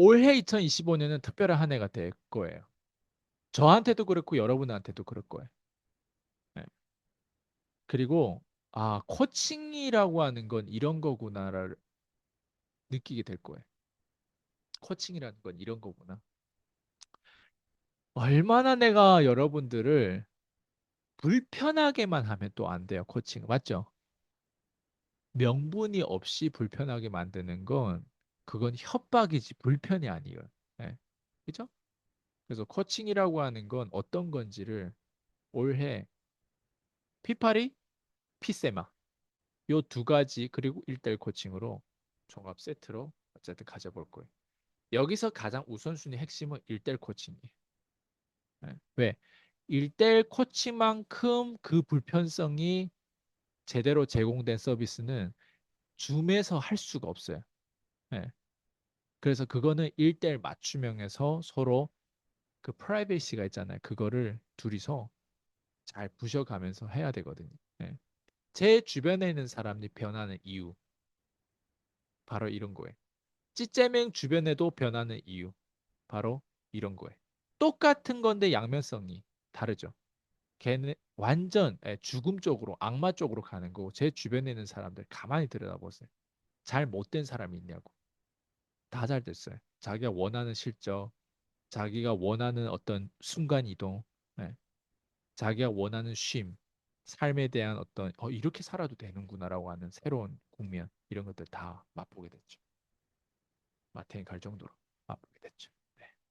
올해 2025년은 특별한 한 해가 될 거예요. 저한테도 그렇고 여러분한테도 그럴 거예요. 네. 그리고 아 코칭이라고 하는 건 이런 거구나를 느끼게 될 거예요. 코칭이라는 건 이런 거구나. 얼마나 내가 여러분들을 불편하게만 하면 또 안 돼요. 코칭 맞죠? 명분이 없이 불편하게 만드는 건 그건 협박이지 불편이 아니에요. 네. 그죠? 그래서 코칭이라고 하는 건 어떤 건지를 올해 피파리, 피세마 요 두 가지 그리고 1대1 코칭으로 종합 세트로 어쨌든 가져볼 거예요. 여기서 가장 우선순위 핵심은 1대1 코칭이에요. 네. 왜? 1대1 코칭만큼 그 불편성이 제대로 제공된 서비스는 줌에서 할 수가 없어요. 네. 그래서 그거는 1대1 맞춤형에서 서로 그 프라이베이시가 있잖아요. 그거를 둘이서 잘 부셔가면서 해야 되거든요. 네. 제 주변에 있는 사람이 변하는 이유 바로 이런 거예요. 찌째맹 주변에도 변하는 이유 바로 이런 거예요. 똑같은 건데 양면성이 다르죠. 걔는 완전 예, 죽음 쪽으로 악마 쪽으로 가는 거고 제 주변에 있는 사람들 가만히 들여다보세요. 잘 못된 사람이 있냐고. 다 잘 됐어요. 자기가 원하는 실적, 자기가 원하는 어떤 순간 이동, 네. 자기가 원하는 쉼, 삶에 대한 어떤 어, 이렇게 살아도 되는구나라고 하는 새로운 국면 이런 것들 다 맛보게 됐죠. 마태인 갈 정도로.